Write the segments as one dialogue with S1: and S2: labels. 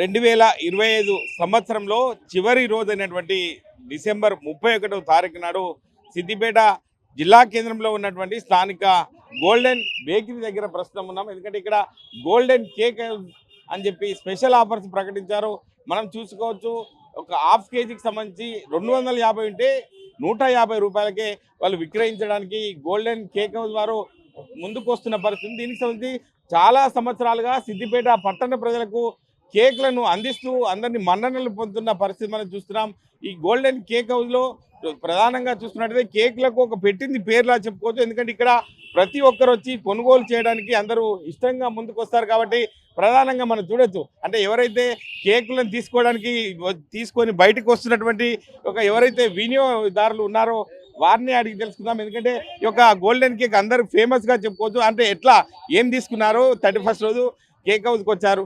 S1: రెండు వేల ఇరవై ఐదు సంవత్సరంలో చివరి రోజైనటువంటి డిసెంబర్ ముప్పై ఒకటవ తారీఖు నాడు సిద్దిపేట జిల్లా కేంద్రంలో ఉన్నటువంటి స్థానిక గోల్డెన్ బేకరీ దగ్గర ప్రస్తుతం ఉన్నాం. ఎందుకంటే ఇక్కడ గోల్డెన్ కేక్ అని చెప్పి స్పెషల్ ఆఫర్స్ ప్రకటించారు. మనం చూసుకోవచ్చు ఒక హాఫ్ కేజీకి సంబంధించి రెండు వందల యాభై ఉంటే నూట యాభై రూపాయలకే వాళ్ళు విక్రయించడానికి గోల్డెన్ కేక్ హౌస్ వారు ముందుకు వస్తున్న పరిస్థితి. దీనికి సంబంధించి చాలా సంవత్సరాలుగా సిద్దిపేట పట్టణ ప్రజలకు కేక్లను అందిస్తూ అందరినీ మన్ననలు పొందుతున్న పరిస్థితి మనం చూస్తున్నాం. ఈ గోల్డెన్ కేక్ హౌస్లో ప్రధానంగా చూస్తున్నట్టయితే కేక్లకు ఒక పెట్టింది పేర్లా చెప్పుకోవచ్చు. ఎందుకంటే ఇక్కడ ప్రతి ఒక్కరు వచ్చి కొనుగోలు చేయడానికి అందరూ ఇష్టంగా ముందుకు వస్తారు కాబట్టి ప్రధానంగా మనం చూడొచ్చు. అంటే ఎవరైతే కేకులను తీసుకోవడానికి తీసుకొని బయటకు వస్తున్నటువంటి ఒక ఎవరైతే వినియోగదారులు ఉన్నారో వారిని అడిగి తెలుసుకుందాం. ఎందుకంటే ఈ యొక్క గోల్డెన్ కేక్ అందరు ఫేమస్గా చెప్పుకోవచ్చు. అంటే ఎట్లా ఏం తీసుకున్నారు థర్టీ ఫస్ట్ రోజు కేక్ హౌస్కి వచ్చారు.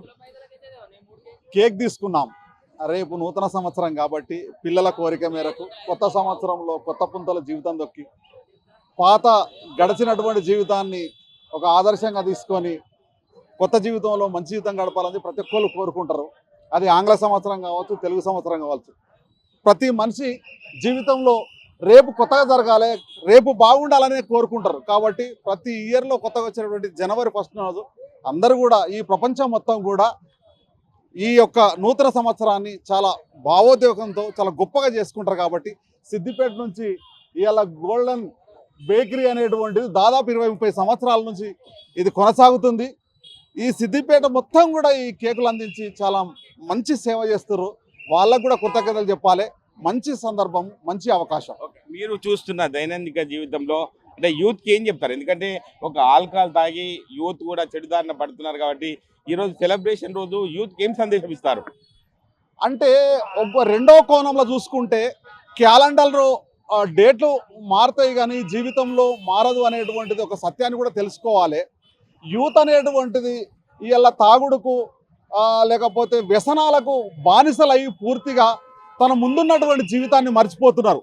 S2: కేక్ తీసుకున్నాం. రేపు నూతన సంవత్సరం కాబట్టి పిల్లల కోరిక మేరకు కొత్త సంవత్సరంలో కొత్త పుంతల జీవితం దొక్కి పాత గడిచినటువంటి జీవితాన్ని ఒక ఆదర్శంగా తీసుకొని కొత్త జీవితంలో మంచి జీవితం గడపాలని ప్రతి ఒక్కరు కోరుకుంటారు. అది ఆంగ్ల సంవత్సరం కావచ్చు తెలుగు సంవత్సరం కావచ్చు. ప్రతి మనిషి జీవితంలో రేపు కొత్తగా జరగాలి రేపు బాగుండాలని కోరుకుంటారు. కాబట్టి ప్రతి ఇయర్లో కొత్తగా వచ్చినటువంటి జనవరి ఫస్ట్ రోజు అందరూ కూడా ఈ ప్రపంచం మొత్తం కూడా ఈ యొక్క నూతన సంవత్సరాన్ని చాలా భావోద్వేగంతో చాలా గొప్పగా చేసుకుంటారు కాబట్టి సిద్దిపేట నుంచి ఇవాళ గోల్డెన్ బేకరీ అనేటువంటిది దాదాపు ఇరవై ముప్పై సంవత్సరాల నుంచి ఇది కొనసాగుతుంది. ఈ సిద్దిపేట మొత్తం కూడా ఈ కేకులు అందించి చాలా మంచి సేవ చేస్తారు వాళ్ళకు కూడా కృతజ్ఞతలు చెప్పాలి. మంచి సందర్భం మంచి అవకాశం.
S1: మీరు చూస్తున్న దైనందిక జీవితంలో అంటే యూత్కి ఏం చెప్తారు? ఎందుకంటే ఒక ఆల్కహాల్ తాగి యూత్ కూడా చెడుదారిన పడుతున్నారు కాబట్టి ఈరోజు సెలబ్రేషన్ రోజు యూత్కి ఏం సందేశం ఇస్తారు?
S2: అంటే ఒక రెండో కోణంలో చూసుకుంటే క్యాలెండర్ డేట్లు మారుతాయి కానీ జీవితంలో మారదు అనేటువంటిది ఒక సత్యాన్ని కూడా తెలుసుకోవాలి. యూత్ అనేటువంటిది ఇవాళ తాగుడుకు లేకపోతే వ్యసనాలకు బానిసలయ్యి పూర్తిగా తన ముందున్నటువంటి జీవితాన్ని మర్చిపోతున్నారు.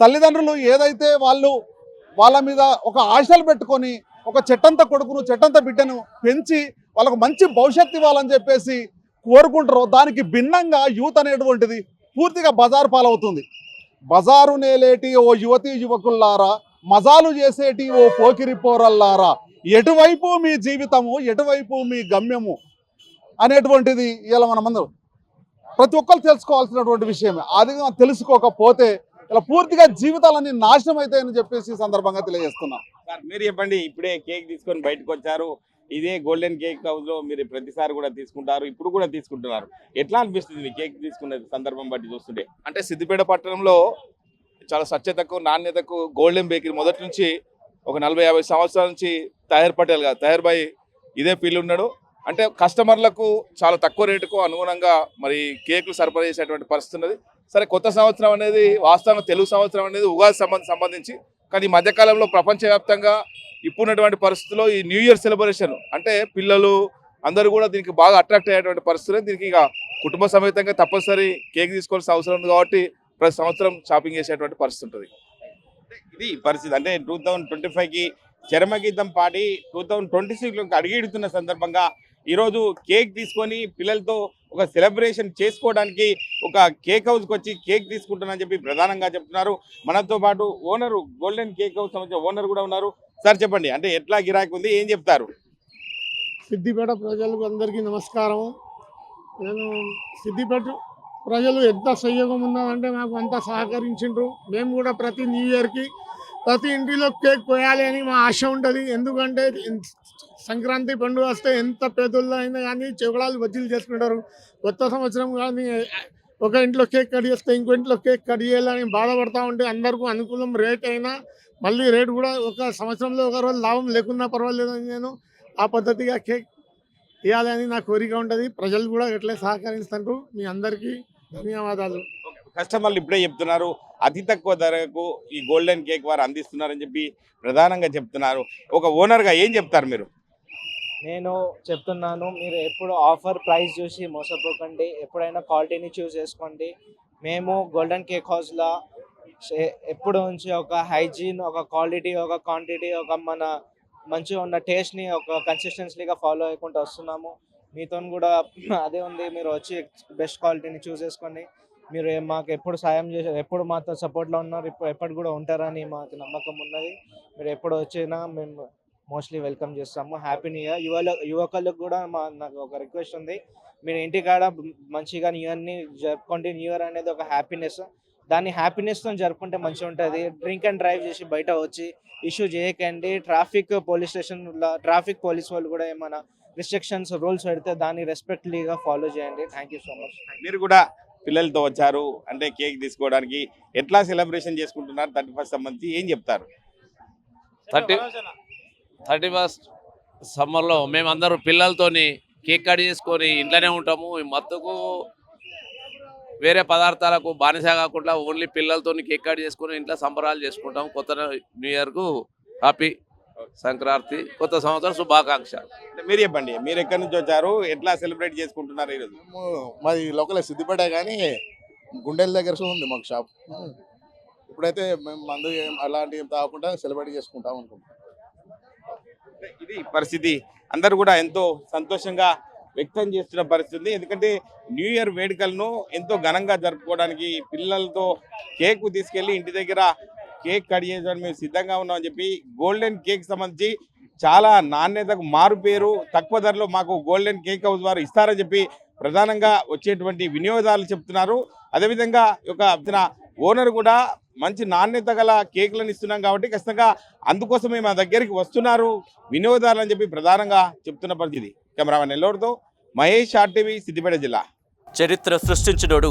S2: తల్లిదండ్రులు ఏదైతే వాళ్ళు వాళ్ళ మీద ఒక ఆశలు పెట్టుకొని ఒక చెట్టంత కొడుకును చెట్టంత బిడ్డను పెంచి వాళ్ళకు మంచి భవిష్యత్తు ఇవ్వాలని చెప్పేసి కోరుకుంటారో. దానికి భిన్నంగా యూత్ అనేటువంటిది పూర్తిగా బజారు పాలవుతుంది. బజారు నేలేటి ఓ యువతి యువకుల్లారా మజాలు చేసేటి ఓ పోకిరి పోరల్లారా ఎటువైపు మీ జీవితము ఎటువైపు మీ గమ్యము అనేటువంటిది ఇలా మనమందరం ప్రతి ఒక్కరు తెలుసుకోవాల్సినటువంటి విషయమే. అది తెలుసుకోకపోతే ఇలా పూర్తిగా జీవితాలన్నీ నాశనం అవుతాయని చెప్పేసి ఈ సందర్భంగా తెలియజేస్తున్నాం.
S1: సార్ మీరు చెప్పండి ఇప్పుడే కేక్ తీసుకొని బయటకు వచ్చారు. ఇదే గోల్డెన్ కేక్ హౌస్లో మీరు ప్రతిసారి కూడా తీసుకుంటారు ఇప్పుడు కూడా తీసుకుంటున్నారు. ఎట్లా అనిపిస్తుంది మీ కేక్ తీసుకునే సందర్భం బట్టి చూస్తుంటే?
S3: అంటే సిద్దిపేట పట్టణంలో చాలా స్వచ్ఛతకు నాణ్యతకు గోల్డెన్ బేకరీ మొదటి నుంచి ఒక నలభై యాభై సంవత్సరాల నుంచి తయారు పటేల్ కాదు తయారు బాయ్ ఇదే ఫీల్డ్ ఉన్నాడు. అంటే కస్టమర్లకు చాలా తక్కువ రేటుకు అనుగుణంగా మరి కేకులు సరఫరా చేసేటువంటి పరిస్థితి ఉన్నది. సరే కొత్త సంవత్సరం అనేది వాస్తవంగా తెలుగు సంవత్సరం అనేది ఉగాది సంబంధ సంబంధించి. కానీ ఈ మధ్యకాలంలో ప్రపంచవ్యాప్తంగా ఇప్పుడున్నటువంటి పరిస్థితుల్లో ఈ న్యూ ఇయర్ సెలబ్రేషన్ అంటే పిల్లలు అందరూ కూడా దీనికి బాగా అట్రాక్ట్ అయ్యేటువంటి పరిస్థితులు దీనికి ఇక కుటుంబ సమేతంగా తప్పనిసరి కేక్ తీసుకోవాల్సిన అవసరం ఉంది కాబట్టి ప్రతి సంవత్సరం షాపింగ్ చేసేటువంటి పరిస్థితి ఉంటుంది.
S1: ఇది పరిస్థితి. అంటే టూ థౌజండ్ ట్వంటీ ఫైవ్కి చరమగీతం పాడి టూ థౌజండ్ ట్వంటీ సిక్స్లోకి అడిగిడుతున్న సందర్భంగా ఈరోజు కేక్ తీసుకొని పిల్లలతో ఒక సెలబ్రేషన్ చేసుకోవడానికి ఒక కేక్ హౌస్కి వచ్చి కేక్ తీసుకుంటున్నానని చెప్పి ప్రధానంగా చెప్తున్నారు. మనతో పాటు ఓనరు గోల్డెన్ కేక్ హౌస్ సంబంధించిన ఓనర్ కూడా ఉన్నారు. సార్ చెప్పండి అంటే ఎట్లా గిరాకీ ఉంది ఏం చెప్తారు?
S4: సిద్దిపేట ప్రజలకు అందరికీ నమస్కారం. నేను సిద్దిపేట ప్రజలు ఎంత సహయోగం ఉన్నదంటే మాకు అంతా సహకరించిండ్రు. మేము కూడా ప్రతి న్యూ ఇయర్కి ప్రతి ఇంటిలో కేక్ పోయాలి అని మా ఆశ ఉంటుంది. ఎందుకంటే సంక్రాంతి పండుగ వస్తే ఎంత పేదోళ్ళు అయినా కానీ చెగడాలు బజ్జీలు చేసుకుంటారు. కొత్త సంవత్సరం కానీ ఒక ఇంట్లో కేక్ కట్ చేస్తే ఇంకో ఇంట్లో కేక్ కట్ చేయాలని బాధపడతా ఉంటే అందరికీ అనుకూలం రేట్ అయినా మళ్ళీ రేట్ కూడా ఒక సంవత్సరంలో ఒక రోజు లాభం లేకున్నా పర్వాలేదని నేను ఆ పద్ధతిగా కేక్ ఇవ్వాలని నా కోరిక ఉంటుంది. ప్రజలు కూడా ఎట్లే సహకరిస్తుంటారు మీ అందరికీ ధన్యవాదాలు.
S1: కస్టమర్లు ఇప్పుడే చెప్తున్నారు. అతి తక్కువ ధరకు ఈ గోల్డెన్ కేక్ వారు అందిస్తున్నారని చెప్పి ప్రధానంగా చెప్తున్నారు. ఒక ఓనర్గా ఏం చెప్తారు మీరు?
S5: నేను చెప్తున్నాను మీరు ఎప్పుడు ఆఫర్ ప్రైస్ చూసి మోసపోకండి ఎప్పుడైనా క్వాలిటీని చూస్ చేసుకోండి. మేము గోల్డెన్ కేక్ హౌస్లో ఎప్పుడు నుంచి ఒక హైజీన్ ఒక క్వాలిటీ ఒక క్వాంటిటీ ఒక మన మంచిగా ఉన్న టేస్ట్ని ఒక కన్సిస్టెన్సీగా ఫాలో అయ్యకుండా వస్తున్నాము. మీతో కూడా అదే ఉంది మీరు వచ్చి బెస్ట్ క్వాలిటీని చూస్ చేసుకోండి. మీరు మాకు ఎప్పుడు సాయం చేసే ఎప్పుడు మాతో సపోర్ట్లో ఉన్నారు ఇప్పుడు ఎప్పుడు కూడా ఉంటారని మాకు నమ్మకం ఉన్నది. మీరు ఎప్పుడు వచ్చినా మేము మోస్ట్లీ వెల్కమ్ చేస్తాము. హ్యాపీ న్యూ ఇయర్ యువల యువకులకు కూడా మా నాకు ఒక రిక్వెస్ట్ ఉంది. మీరు ఇంటికాడ మంచిగా న్యూ ఇయర్ని జరుపుకోండి న్యూ ఇయర్ అనేది ఒక హ్యాపీనెస్ దాన్ని హ్యాపీనెస్తో జరుపుకుంటే మంచిగా ఉంటుంది. డ్రింక్ అండ్ డ్రైవ్ చేసి బయట వచ్చి ఇష్యూ చేయకండి. Traffic police station traffic police వాళ్ళు కూడా ఏమైనా రిస్ట్రిక్షన్స్ రూల్స్ పెడితే దాన్ని రెస్పెక్ట్లీగా ఫాలో చేయండి. థ్యాంక్ యూ సో మచ్
S1: మీరు కూడా పిల్లలతో వచ్చారు అంటే కేక్ తీసుకోవడానికి ఎట్లా సెలబ్రేషన్ చేసుకుంటున్నారు థర్టీ ఫస్ట్ సంబంధించి ఏం చెప్తారు?
S6: థర్టీ థర్టీ ఫస్ట్ సమ్మర్లో మేమందరూ పిల్లలతోని కేక్ కట్ చేసుకొని ఇంట్లోనే ఉంటాము. మత్తుకు వేరే పదార్థాలకు బానిస కాకుండా ఓన్లీ పిల్లలతో కేక్ కట్ చేసుకొని ఇంట్లో సంబరాలు చేసుకుంటాం. కొత్త న్యూ ఇయర్కు హ్యాపీ సంక్రాంతి కొత్త సంవత్సరం శుభాకాంక్ష.
S1: అంటే మీరు చెప్పండి మీరు ఎక్కడి నుంచి వచ్చారు? ఎట్లా సెలబ్రేట్ చేసుకుంటున్నారు ఈరోజు?
S7: మేము మాది లోకల్ సిద్దిపేట కానీ గుండెల దగ్గర ఉంది మాకు షాప్. ఇప్పుడైతే మేము మందు ఏం అలాంటివి తాగకుండా సెలబ్రేట్ చేసుకుంటాం అనుకుంటాం
S1: అంటే ఇది పరిస్థితి. అందరూ కూడా ఎంతో సంతోషంగా వ్యక్తం చేస్తున్న పరిస్థితి. ఉంది ఎందుకంటే న్యూ ఇయర్ వేడుకలను ఎంతో ఘనంగా జరుపుకోవడానికి పిల్లలతో కేక్ తీసుకెళ్ళి ఇంటి దగ్గర కేక్ కట్ చేయడానికి మేము సిద్ధంగా ఉన్నామని చెప్పి గోల్డెన్ కేక్ సంబంధించి చాలా నాణ్యతకు మారు పేరు తక్కువ ధరలో మాకు గోల్డెన్ కేక్ హౌస్ వారు ఇస్తారని చెప్పి ప్రధానంగా వచ్చేటువంటి వినియోగదారులు చెప్తున్నారు. అదేవిధంగా ఒక ఓనర్ కూడా మంచి నాణ్యత గల కేకులను ఇస్తున్నాం కాబట్టి ఖచ్చితంగా అందుకోసమే మా దగ్గరికి వస్తున్నారు వినియోగదారులు అని చెప్పి ప్రధానంగా చెప్తున్న పరిస్థితి. కెమెరామెన్ నెల్లూరుతో మహేష్ ఆర్టీవీ సిద్దిపేట జిల్లా.
S8: చరిత్ర సృష్టించినోడు